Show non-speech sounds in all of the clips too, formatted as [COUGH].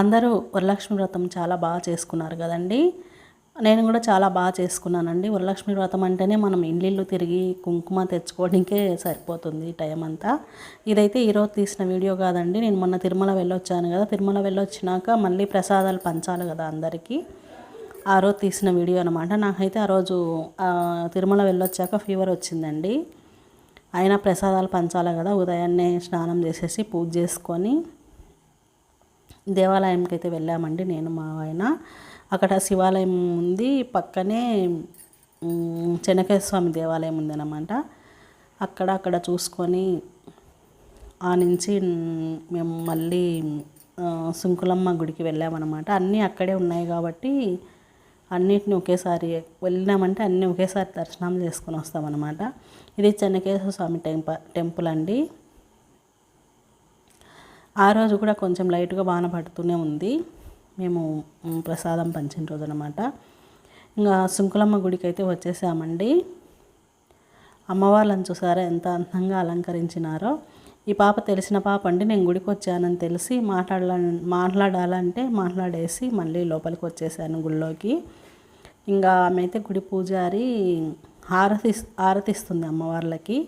అందరూ వరలక్ష్మి వ్రతం చాలా బాగా చేసుకున్నారు కదండి. నేను కూడా చాలా బాగా చేసుకున్నానండి. వరలక్ష్మి వ్రతం అంటేనే మనం ఇండ్లిళ్ళు తిరిగి కుంకుమ తెచ్చుకోవడానికే సరిపోతుంది టైం అంతా. ఇదైతే ఈరోజు తీసిన వీడియో కాదండి. నేను మొన్న తిరుమల వెళ్ళొచ్చాను కదా. తిరుమల వెళ్ళొచ్చినాక మళ్ళీ ప్రసాదాలు పంచాలి కదా అందరికీ. ఆ రోజు తీసిన వీడియో అనమాట నాకైతే ఆ రోజు తిరుమల వెళ్ళొచ్చాక ఫీవర్ వచ్చిందండి. అయినా ప్రసాదాలు పంచాలి కదా. ఉదయాన్నే స్నానం చేసేసి పూజ చేసుకొని దేవాలయంకి అయితే వెళ్ళామండి నేను మా ఆయన. అక్కడ శివాలయం ఉంది పక్కనే మ్, చెనకేశ్వర స్వామి దేవాలయం ఉందన్నమాట. అక్కడ అక్కడ చూసుకొని ఆ నుంచి మేము మళ్ళీ ఆ, సుంకులమ్మ గుడికి వెళ్ళామన్నమాట. అన్నీ అక్కడే ఉన్నాయి కాబట్టి అన్నిటిని ఒకేసారి వెళ్ళినామంటే అన్నీ ఒకేసారి దర్శనం చేసుకొని వస్తామన్నమాట. ఇది చెన్నకేశ్వర స్వామి టెంప టెంపుల్ అండి. ఆ రోజు కూడా కొంచెం లైట్గా వాన పడుతూనే ఉంది. మేము ప్రసాదం పంచిన రోజు అనమాట ఇంకా సుంకులమ్మ గుడికి అయితే వచ్చేసామండి. అమ్మవార్లను చూసారా ఎంత అందంగా అలంకరించినారో. ఈ పాప తెలిసిన పాప అండి నేను గుడికి వచ్చానని తెలిసి మాట్లాడాల మాట్లాడాలంటే మాట్లాడేసి మళ్ళీ లోపలికి వచ్చేసాను గుళ్ళోకి. ఇంకా ఆమె అయితే గుడి పూజారి హారతి హారతిస్తుంది అమ్మవార్లకి.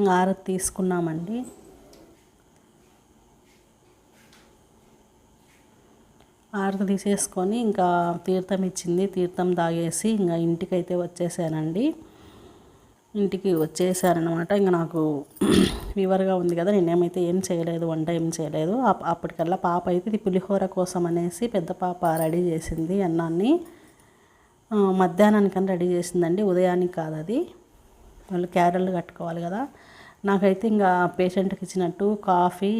ఇంకా తీసుకున్నామండి. హారతి తీసేసుకొని ఇంకా తీర్థం ఇచ్చింది. తీర్థం తాగేసి ఇంకా ఇంటికి అయితే వచ్చేసానండి. ఇంటికి వచ్చేసానమాట ఇంకా నాకు [CLEARS THROAT] ఫీవర్గా ఉంది కదా నేనేమైతే ఏం చేయలేదు వంట ఏం చేయలేదు. అప్- అప్పటికల్లా పాప అయితే ఇది పులిహోర కోసం అనేసి పెద్ద పాప రెడీ చేసింది అన్నాన్ని. మధ్యాహ్నానికని రెడీ చేసిందండి. ఉదయానికి కాదు అది వాళ్ళు క్యారెళ్ళు కట్టుకోవాలి కదా. నాకైతే ఇంకా పేషెంట్కి ఇచ్చినట్టు కాఫీ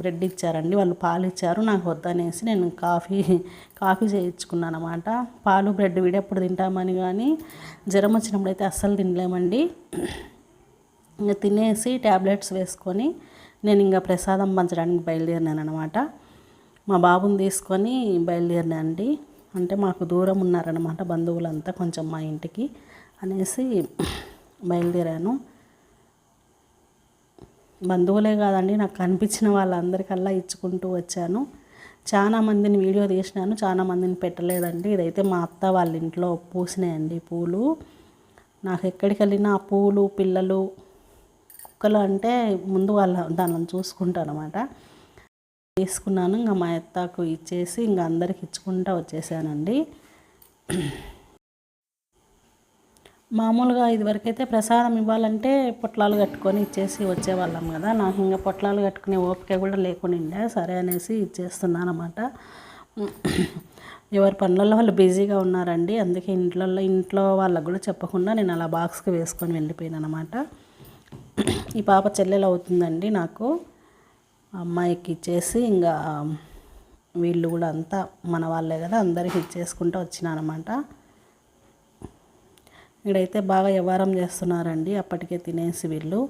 బ్రెడ్ ఇచ్చారండి. వాళ్ళు పాలు ఇచ్చారు. నాకు వద్దనేసి నేను కాఫీ కాఫీ చేయించుకున్నాను అనమాట పాలు బ్రెడ్ విడెప్పుడు తింటామని కానీ జ్వరం వచ్చినప్పుడు అయితే అస్సలు తినలేమండి. ఇంకా తినేసి ట్యాబ్లెట్స్ వేసుకొని నేను ఇంకా ప్రసాదం పంచడానికి బయలుదేరినాను అనమాట మా బాబుని తీసుకొని బయలుదేరినానండి. అంటే మాకు దూరం ఉన్నారనమాట బంధువులంతా కొంచెం మా ఇంటికి అనేసి బయలుదేరాను. బంధువులే కాదండి నాకు కనిపించిన వాళ్ళందరికల్లా ఇచ్చుకుంటూ వచ్చాను. చాలా మందిని వీడియో తీసినాను చాలా మందిని పెట్టలేదండి. ఇదైతే మా అత్త వాళ్ళ ఇంట్లో పూసినాయండి పూలు. నాకు ఎక్కడికి వెళ్ళినా ఆ పూలు పిల్లలు కుక్కలు అంటే ముందు వాళ్ళ దానిని చూసుకుంటాను అనమాట తీసుకున్నాను ఇంకా మా అత్తకు ఇచ్చేసి ఇంకా అందరికి ఇచ్చుకుంటూ వచ్చేసానండి. మామూలుగా ఇదివరకైతే ప్రసాదం ఇవ్వాలంటే పొట్లాలు కట్టుకొని ఇచ్చేసి వచ్చేవాళ్ళం కదా. నాకు ఇంకా పొట్లాలు కట్టుకునే ఓపిక కూడా లేకుండా సరే అనేసి ఇచ్చేస్తున్నాను అనమాట ఎవరి పనులలో వాళ్ళు బిజీగా ఉన్నారండి. అందుకే ఇంట్లో ఇంట్లో వాళ్ళకు కూడా చెప్పకుండా నేను అలా బాక్స్కి వేసుకొని వెళ్ళిపోయాను అనమాట ఈ పాప చెల్లెలు అవుతుందండి నాకు. అమ్మాయికి ఇచ్చేసి ఇంకా వీళ్ళు కూడా అంతా మన వాళ్ళే కదా. అందరికి ఇచ్చేసుకుంటూ వచ్చినానమాట ఇక్కడైతే బాగా వ్యవహారం చేస్తున్నారండి. అప్పటికే తినేసి వీళ్ళు.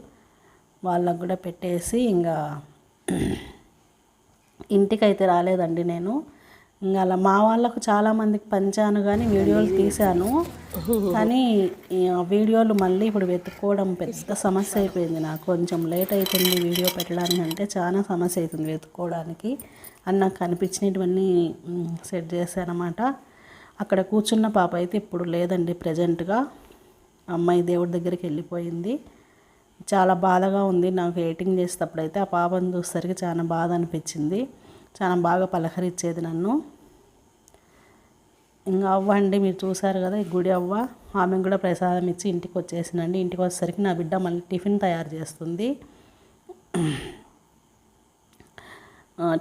వాళ్ళకు కూడా పెట్టేసి ఇంకా ఇంటికైతే రాలేదండి నేను. ఇంకా అలా మా వాళ్ళకు చాలామందికి పంచాను కానీ వీడియోలు తీశాను. [LAUGHS] కానీ వీడియోలు మళ్ళీ ఇప్పుడు వెతుక్కోవడం పెద్ద సమస్య అయిపోయింది నాకు. కొంచెం లేట్ అవుతుంది వీడియో పెట్టడానికి అంటే చాలా సమస్య అవుతుంది వెతుక్కోవడానికి. అని నాకు కనిపించినటువన్నీ సెట్ చేశానమాట. అక్కడ కూర్చున్న పాప అయితే ఇప్పుడు లేదండి ప్రజెంట్గా. అమ్మాయి దేవుడి దగ్గరికి వెళ్ళిపోయింది. చాలా బాధగా ఉంది. నాకు ఎయిటింగ్ చేసేటప్పుడు అయితే ఆ పాపను చూసేసరికి చాలా బాధ అనిపించింది. చాలా బాగా పలకరించేది నన్ను. ఇంకా అవ్వ అండి మీరు చూసారు కదా ఈ గుడి అవ్వ. ఆమె కూడా ప్రసాదం ఇచ్చి ఇంటికి వచ్చేసినండి ఇంటికి వచ్చేసరికి నా బిడ్డ మళ్ళీ టిఫిన్ తయారు చేస్తుంది.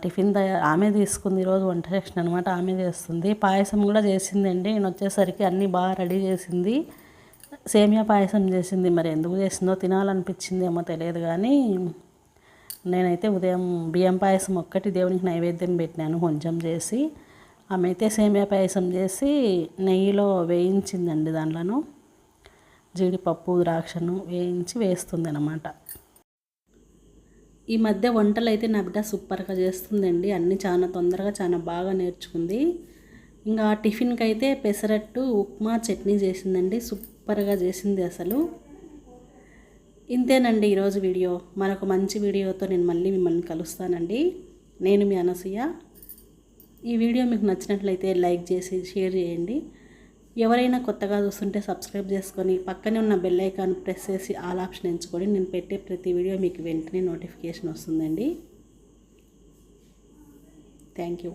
టిఫిన్ తయారు ఆమె తీసుకుంది ఈరోజు వంట సెక్షన్ అనమాట ఆమె చేస్తుంది. పాయసం కూడా చేసిందండి. నేను వచ్చేసరికి అన్నీ బాగా రెడీ చేసింది. సేమియా పాయసం చేసింది. మరి ఎందుకు చేసిందో తినాలనిపించింది ఏమో తెలియదు కానీ నేనైతే ఉదయం బియ్యం పాయసం ఒక్కటి దేవునికి నైవేద్యం పెట్టినాను కొంచెం చేసి. ఆమె అయితే సేమియా పాయసం చేసి నెయ్యిలో వేయించిందండి దాంట్లోనూ. జీడిపప్పు ద్రాక్షను వేయించి వేస్తుంది అనమాట ఈ మధ్య వంటలు అయితే నా బిడ్డ సూపర్గా చేస్తుందండి. అన్నీ చాలా తొందరగా చాలా బాగా నేర్చుకుంది. ఇంకా టిఫిన్కి అయితే పెసరట్టు ఉప్మా చట్నీ చేసిందండి. సూపర్గా చేసింది అసలు. ఇంతేనండి ఈరోజు వీడియో. మరొక మంచి వీడియోతో నేను మళ్ళీ మిమ్మల్ని కలుస్తానండి. నేను మీ అనసూయ. ఈ వీడియో మీకు నచ్చినట్లయితే లైక్ చేసి షేర్ చేయండి. ఎవరైనా కొత్తగా చూస్తుంటే సబ్స్క్రైబ్ చేసుకొని పక్కనే ఉన్న బెల్ ఐకాన్ ప్రెస్ చేసి ఆల్ ఆప్షన్ ఎంచుకొని నేను పెట్టే ప్రతి వీడియో మీకు వెంటనే నోటిఫికేషన్ వస్తుందండి. Thank you